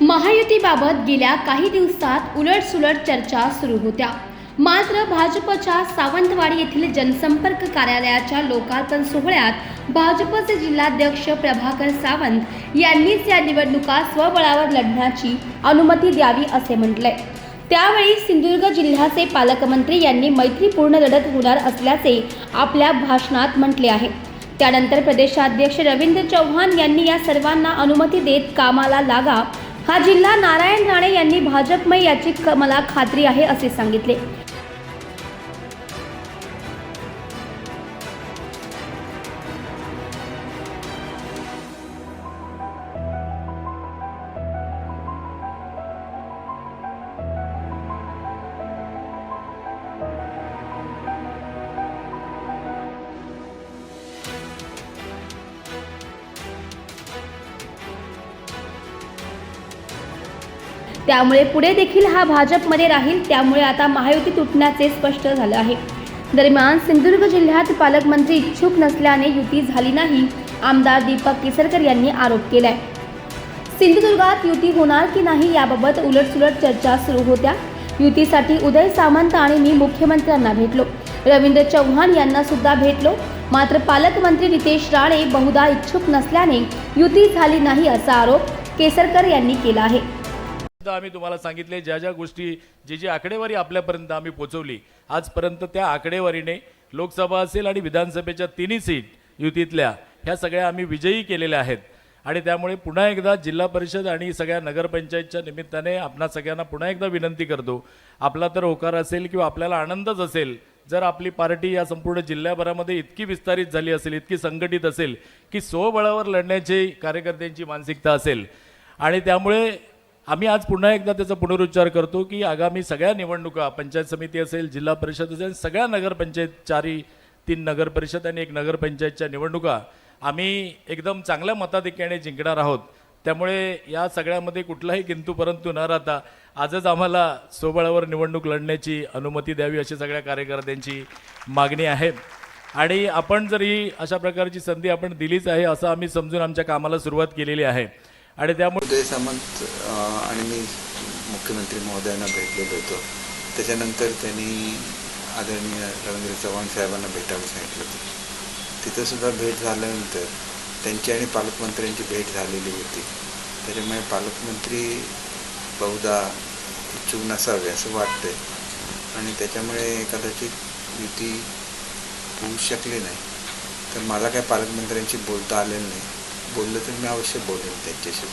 महायुतीबाबत गेल्या काही दिवसात उलटसुलट चर्चा सुरू होत्या. मात्र भाजपच्या सावंतवाडी येथील जनसंपर्क कार्यालयाच्या लोकार्पण सोहळ्यात भाजपचे जिल्हाध्यक्ष प्रभाकर सावंत यांनीच या निवडणुका स्वबळावर लढण्याची अनुमती द्यावी असे म्हटले. त्यावेळी सिंधुदुर्ग जिल्ह्याचे पालकमंत्री यांनी मैत्रीपूर्ण लढत होणार असल्याचे आपल्या भाषणात म्हटले आहे. त्यानंतर प्रदेशाध्यक्ष रवींद्र चव्हाण यांनी या सर्वांना अनुमती देत कामाला लागा हा जिल्हा नारायण राणे यांनी भाजपमय याची क- मला खात्री आहे असे सांगितले. त्यामुळे पुढे देखील हा भाजपमध्ये राहील त्यामुळे आता महायुती तुटण्याचे स्पष्ट झालं आहे. दरम्यान सिंधुदुर्ग जिल्ह्यात पालकमंत्री इच्छुक नसल्याने युती झाली नाही आमदार दीपक केसरकर यांनी आरोप केलाय. सिंधुदुर्गात युती होणार की नाही याबाबत उलटसुलट चर्चा सुरू होत्या. युतीसाठी उदय सामंत आणि मी मुख्यमंत्र्यांना भेटलो. रवींद्र चव्हाण यांना सुद्धा भेटलो. मात्र पालकमंत्री नितेश राणे बहुधा इच्छुक नसल्याने युती झाली नाही असा आरोप केसरकर यांनी केला आहे. आम्ही तुम्हाला सांगितले ज्या ज्या गोष्टी जी जी आकडेवारी आपल्यापर्यंत आम्ही पोहोचवली आजपर्यंत त्या आकडेवारीने लोकसभा असेल आणि विधानसभेच्या तिन्ही सीट युतीतल्या ह्या सगळ्या आम्ही विजयी केलेल्या आहेत. आणि त्यामुळे पुन्हा एकदा जिल्हा परिषद आणि सगळ्या नगरपंचायतच्या निमित्ताने आपणा सगळ्यांना पुन्हा एकदा विनंती करतो. आपला तर होकार असेल किंवा आपल्याला आनंदच असेल जर आपली पार्टी या संपूर्ण जिल्ह्याभरामध्ये इतकी विस्तारित झाली असेल इतकी संघटित असेल की स्वबळावर लढण्याची कार्यकर्त्यांची मानसिकता असेल. आणि त्यामुळे आम्ही आज पुन्हा एकदा त्याचा पुनरुच्चार करतो की आगामी सगळ्या निवडणुका पंचायत समिती असेल जिल्हा परिषद असेल सगळ्या नगरपंचायत चारही तीन नगरपरिषद आणि एक नगरपंचायतच्या निवडणुका आम्ही एकदम चांगल्या मताधिक्याने जिंकणार आहोत. त्यामुळे या सगळ्यामध्ये कुठलाही किंतू परंतु न राहता आजच आम्हाला सोबळावर निवडणूक लढण्याची अनुमती द्यावी अशी सगळ्या कार्यकर्त्यांची मागणी आहे. आणि आपण जर ही अशा प्रकारची संधी आपण दिलीच आहे असं आम्ही समजून आमच्या कामाला सुरुवात केलेली आहे. आणि त्यामुळे उदय सामंत आणि मी मुख्यमंत्री महोदयांना भेटलेलो होतो. त्याच्यानंतर त्यांनी आदरणीय रवींद्र चव्हाण साहेबांना भेटायला सांगितलं होतं. तिथं सुद्धा भेट झाल्यानंतर त्यांची आणि पालकमंत्र्यांची भेट झालेली होती. त्याच्यामुळे पालकमंत्री बहुधा इच्छुक नसावे असं वाटतंय. आणि त्याच्यामुळे कदाचित युती होऊ शकली नाही. तर मला काय पालकमंत्र्यांशी बोलता आलेलं नाही. बोललं तर मी अवश्य बोलेन त्यांच्याशी.